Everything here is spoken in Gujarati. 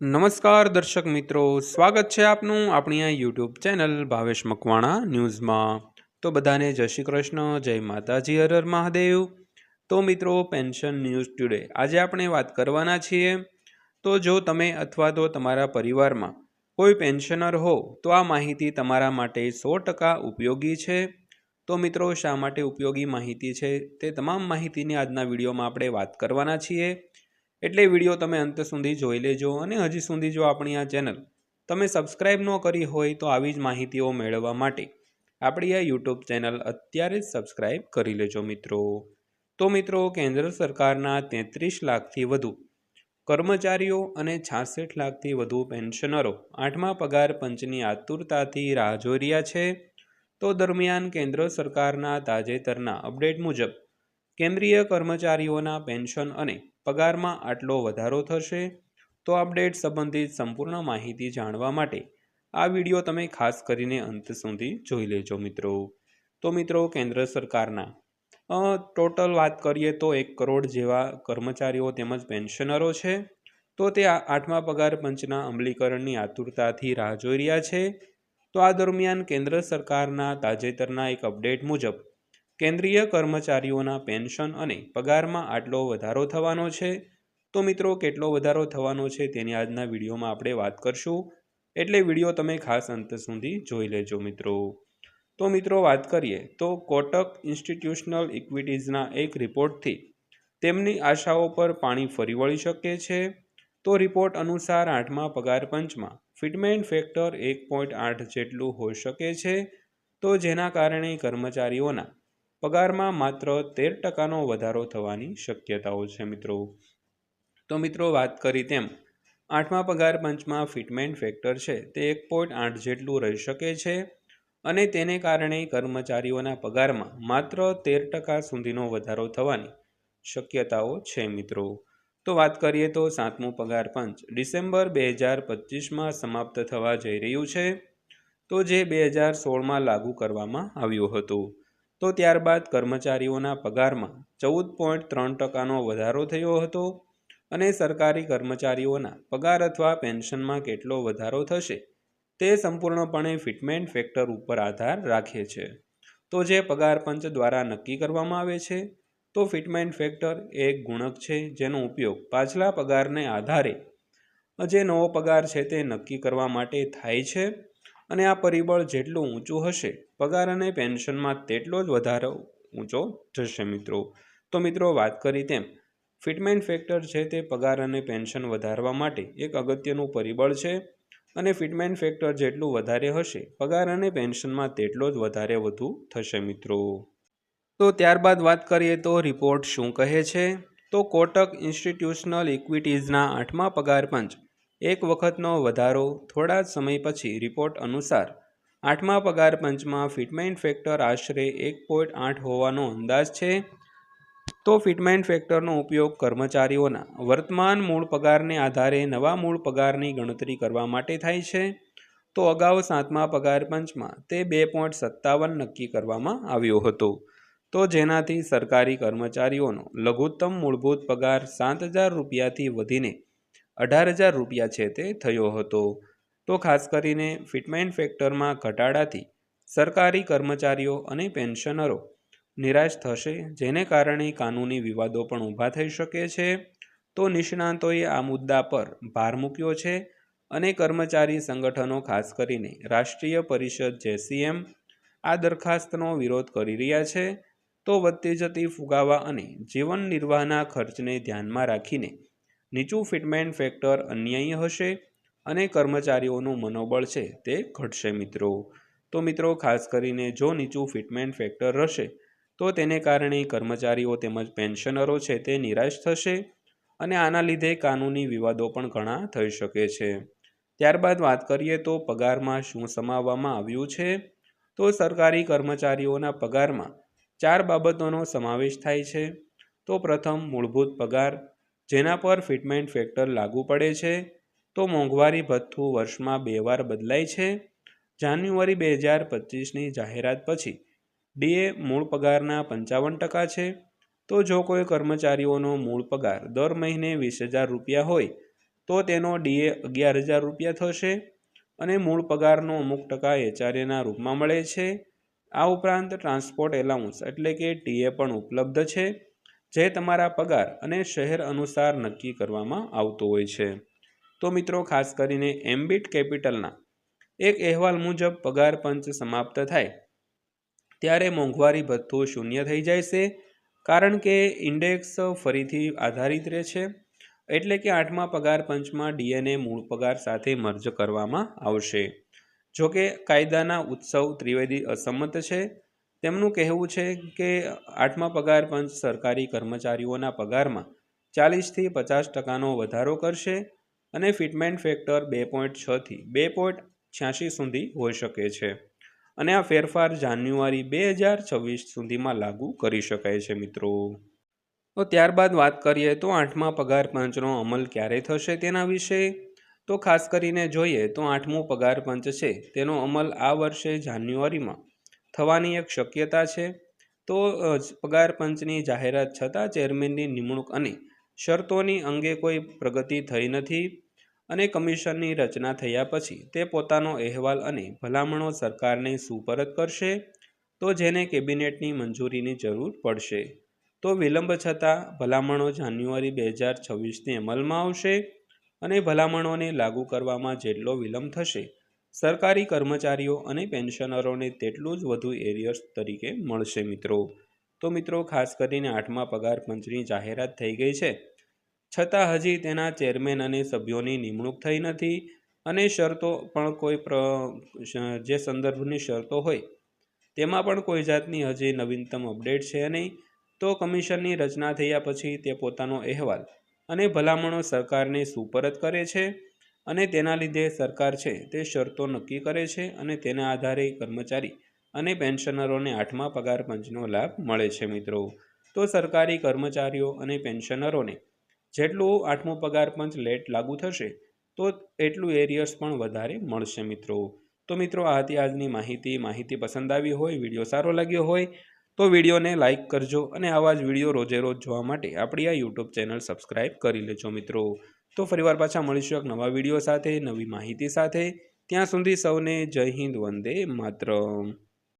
નમસ્કાર દર્શક મિત્રો, સ્વાગત છે આપનું આપણી આ યુટ્યુબ ચેનલ ભાવેશ મકવાણા ન્યૂઝમાં. તો બધાને જય શ્રી કૃષ્ણ, જય માતાજી હરર મહાદેવ. તો મિત્રો, પેન્શન ન્યૂઝ ટુડે આજે આપણે વાત કરવાના છીએ. તો જો તમે અથવા તો તમારા પરિવારમાં કોઈ પેન્શનર હો, તો આ માહિતી તમારા માટે સો ટકા ઉપયોગી છે. તો મિત્રો, શા માટે ઉપયોગી માહિતી છે તે તમામ માહિતીની આજના વિડીયોમાં આપણે વાત કરવાના છીએ. એટલે વીડિયો તમે અંત સુધી જોઈ લેજો અને હજી સુધી જો આપણી આ ચેનલ તમે સબસ્ક્રાઈબ ન કરી હોય તો આવી જ માહિતીઓ મેળવવા માટે આપણી આ યુટ્યુબ ચેનલ અત્યારે જ સબસ્ક્રાઈબ કરી લેજો મિત્રો. તો મિત્રો, કેન્દ્ર સરકારના તેત્રીસ લાખથી વધુ કર્મચારીઓ અને છાસઠ લાખથી વધુ પેન્શનરો આઠમા પગાર પંચની આતુરતાથી રાહ જોઈ રહ્યા છે. તો દરમિયાન કેન્દ્ર સરકારના તાજેતરના અપડેટ મુજબ કેન્દ્રીય કર્મચારીઓના પેન્શન અને પગારમાં આટલો વધારો થશે? તો અપડેટ સંબંધિત સંપૂર્ણ માહિતી જાણવા માટે આ વીડિયો તમે ખાસ કરીને અંત સુધી જોઈ લેજો મિત્રો. તો મિત્રો, કેન્દ્ર સરકારના ટોટલ વાત કરીએ તો એક કરોડ જેવા કર્મચારીઓ તેમજ પેન્શનરો છે. તો તે આઠમા પગાર પંચના અમલીકરણની આતુરતાથી રાહ જોઈ રહ્યા છે. તો આ દરમિયાન કેન્દ્ર સરકારના તાજેતરના એક અપડેટ મુજબ કેન્દ્રીય કર્મચારીઓના પેન્શન અને પગારમાં આટલો વધારો થવાનો છે. તો મિત્રો, કેટલો વધારો થવાનો છે તેની આજના વિડીયોમાં આપણે વાત કરશું. એટલે વીડિયો તમે ખાસ અંત સુધી જોઈ લેજો મિત્રો. તો મિત્રો, વાત કરીએ તો કોટક ઇન્સ્ટિટ્યુશનલ ઇક્વિટીઝના એક રિપોર્ટથી તેમની આશાઓ પર પાણી ફરી વળી શકે છે. તો રિપોર્ટ અનુસાર આઠમા પગાર પંચમાં ફિટમેન્ટ ફેક્ટર એક પોઈન્ટ આઠ જેટલું હોઈ શકે છે. તો જેના કારણે કર્મચારીઓના પગારમાં માત્ર તેર ટકાનો વધારો થવાની શક્યતાઓ છે મિત્રો. તો મિત્રો વાત કરી તેમ, આઠમા પગાર પંચમાં ફિટમેન્ટ ફેક્ટર છે તે એક પોઈન્ટ આઠ જેટલું રહી શકે છે અને તેને કારણે કર્મચારીઓના પગારમાં માત્ર તેર ટકા સુધીનો વધારો થવાની શક્યતાઓ છે મિત્રો. તો વાત કરીએ તો સાતમું પગાર પંચ, ડિસેમ્બર બે હજાર પચીસમાં સમાપ્ત થવા જઈ રહ્યું છે. તો જે બે હજાર સોળમાં લાગુ કરવામાં આવ્યું હતું. તો ત્યારબાદ કર્મચારીઓના પગારમાં ચૌદ પોઈન્ટ ત્રણ ટકાનો વધારો થયો હતો અને સરકારી કર્મચારીઓના પગાર અથવા પેન્શનમાં કેટલો વધારો થશે તે સંપૂર્ણપણે ફિટમેન્ટ ફેક્ટર ઉપર આધાર રાખે છે. તો જે પગાર પંચ દ્વારા નક્કી કરવામાં આવે છે, તો ફિટમેન્ટ ફેક્ટર એક ગુણક છે જેનો ઉપયોગ પાછલા પગારને આધારે જે નવો પગાર છે તે નક્કી કરવા માટે થાય છે અને આ પરિબળ જેટલું ઊંચું હશે પગાર અને પેન્શનમાં તેટલો જ વધારો ઊંચો જશે મિત્રો. તો મિત્રો વાત કરી તેમ, ફિટમેન્ટ ફેક્ટર છે તે પગાર અને પેન્શન વધારવા માટે એક અગત્યનું પરિબળ છે અને ફિટમેન્ટ ફેક્ટર જેટલું વધારે હશે, પગાર અને પેન્શનમાં તેટલો જ વધારે વધુ થશે મિત્રો. તો ત્યારબાદ વાત કરીએ તો રિપોર્ટ શું કહે છે? તો કોટક ઇન્સ્ટિટ્યુશનલ ઇક્વિટીઝના આઠમા પગાર પંચ એક વખતનો વધારો થોડા સમય પછી રિપોર્ટ અનુસાર આઠમા પગાર પંચમાં ફિટમેન્ટ ફેક્ટર આશરે એક પોઈન્ટ આઠ હોવાનો અંદાજ છે. તો ફિટમેન્ટ ફેક્ટરનો ઉપયોગ કર્મચારીઓના વર્તમાન મૂળ પગારને આધારે નવા મૂળ પગારની ગણતરી કરવા માટે થાય છે. તો અગાઉ સાતમા પગાર પંચમાં તે બે પોઈન્ટ સત્તાવન નક્કી કરવામાં આવ્યો હતો. તો જેનાથી સરકારી કર્મચારીઓનો લઘુત્તમ મૂળભૂત પગાર સાત હજાર રૂપિયાથી વધીને અઢાર હજાર રૂપિયા છે તે થયો હતો. તો ખાસ કરીને ફિટમેન્ટ ફેક્ટરમાં ઘટાડાથી સરકારી કર્મચારીઓ અને પેન્શનરો નિરાશ થશે, જેને કારણે કાનૂની વિવાદો પણ ઊભા થઈ શકે છે. તો નિષ્ણાંતોએ આ મુદ્દા પર ભાર મૂક્યો છે અને કર્મચારી સંગઠનો ખાસ કરીને રાષ્ટ્રીય પરિષદ જેસીએમ આ દરખાસ્તનો વિરોધ કરી રહ્યા છે, તો વધતી જતી ફુગાવા અને જીવન નિર્વાહના ખર્ચને ધ્યાનમાં રાખીને નીચું ફિટમેન્ટ ફેક્ટર અન્યાયી હશે. અને કર્મચારીઓનું મનોબળ છે તે ઘટશે મિત્રો. તો મિત્રો, ખાસ કરીને જો નીચું ફિટમેન્ટ ફેક્ટર રહેશે, તો તેને કારણે કર્મચારીઓ તેમજ પેન્શનરો છે તે નિરાશ થશે અને આના લીધે કાનૂની વિવાદો પણ ઘણા થઈ શકે છે. ત્યારબાદ વાત કરીએ તો પગારમાં શું સમાવવામાં આવ્યું છે? તો સરકારી કર્મચારીઓના પગારમાં ચાર બાબતોનો સમાવેશ થાય છે. તો પ્રથમ મૂળભૂત પગાર, જેના પર ફિટમેન્ટ ફેક્ટર લાગુ પડે છે. તો મોંઘવારી ભથ્થું વર્ષમાં બે વાર બદલાય છે. જાન્યુઆરી બે હજાર પચીસની જાહેરાત પછી ડીએ મૂળ પગારના પંચાવન ટકા છે. તો જો કોઈ કર્મચારીઓનો મૂળ પગાર દર મહિને વીસ હજાર રૂપિયા હોય, તો તેનો ડીએ અગિયાર હજાર રૂપિયા થશે અને મૂળ પગારનો અમુક ટકા એચઆરએના રૂપમાં મળે છે. આ ઉપરાંત ટ્રાન્સપોર્ટ એલાઉન્સ એટલે કે ટીએ પણ ઉપલબ્ધ છે, જે તમારા પગાર અને શહેર અનુસાર નક્કી કરવામાં આવતો હોય છે. તો મિત્રો, ખાસ કરીને એમ્બિટ કેપિટલના એક અહેવાલ મુજબ પગાર પંચ સમાપ્ત થાય. ત્યારે મોંઘવારી ભથ્થું શૂન્ય થઈ જાય છે, કારણ કે ઇન્ડેક્સ ફરીથી આધારિત રહે છે, એટલે કે આઠમા પગાર પંચમાં ડીએનએ મૂળ પગાર સાથે મર્જ કરવામાં આવશે. જોકે કાયદાના ઉત્સવ ત્રિવેદી અસંમત છે. તેમનું કહેવું છે કે આઠમા પગાર પંચ સરકારી કર્મચારીઓના પગારમાં ચાલીસથી પચાસ ટકાનો વધારો કરશે અને ફિટમેન્ટ ફેક્ટર બે પોઈન્ટ છથી બે પોઈન્ટ છ્યાસી સુધી હોઈ શકે છે. અને આ ફેરફાર જાન્યુઆરી બે હજાર છવ્વીસ સુધીમાં લાગુ કરી શકાય છે મિત્રો. તો ત્યારબાદ વાત કરીએ તો આઠમા પગાર પંચનો અમલ ક્યારે થશે તેના વિશે? તો ખાસ કરીને જોઈએ તો આઠમો પગાર પંચ છે તેનો અમલ આ વર્ષે જાન્યુઆરીમાં થવાની એક શક્યતા છે. તો પગાર પંચની જાહેરાત છતાં ચેરમેનની નિમણૂક અને શરતોની અંગે કોઈ પ્રગતિ થઈ નથી અને કમિશનની રચના થયા પછી તે પોતાનો અહેવાલ અને ભલામણો સરકારને સુપરત કરશે તો જેને કેબિનેટની મંજૂરીની જરૂર પડશે. તો વિલંબ છતાં ભલામણો જાન્યુઆરી બે હજાર છવ્વીસની અમલમાં આવશે અને ભલામણોને લાગુ કરવામાં જેટલો વિલંબ થશે, સરકારી કર્મચારીઓ અને પેન્શનરોને તેટલું જ વધુ એરિયર્સ તરીકે મળશે મિત્રો. તો મિત્રો, ખાસ કરીને આઠમા પગાર પંચની જાહેરાત થઈ ગઈ છે. છતાં હજી તેના ચેરમેન અને સભ્યોની નિમણૂક થઈ નથી અને શરતો પણ કોઈ પ્ર જે સંદર્ભની શરતો હોય, તેમાં પણ કોઈ જાતની હજી નવીનતમ અપડેટ છે નહીં. તો કમિશનની રચના થયા પછી તે પોતાનો અહેવાલ અને ભલામણો સરકારને સુપરત કરે છે અને તેના લીધે સરકાર છે તે શરતો નક્કી કરે છે અને તેના આધારે કર્મચારી અને પેન્શનરોને આઠમા પગાર પંચનો લાભ મળે છે, મિત્રો. તો સરકારી કર્મચારીઓ અને પેન્શનરોને જેટલું આઠમો પગાર પંચ લેટ લાગુ થશે, તો એટલું એરિયર્સ પણ વધારે મળશે, મિત્રો. તો મિત્રો, આ હતી આજની માહિતી. માહિતી પસંદ આવી હોય, વીડિયો સારો લાગ્યો હોય, તો વિડીયોને લાઇક કરજો અને આવા જ વીડિયો રોજે રોજ જોવા માટે આપણી આ યુટ્યુબ ચેનલ સબસ્ક્રાઈબ કરી લેજો, મિત્રો. તો ફરીવાર પાછા મળીશું એક નવા વીડિયો સાથે, નવી માહિતી સાથે. ત્યાં સુધી સૌને જય હિન્દ, વંદે માતરમ.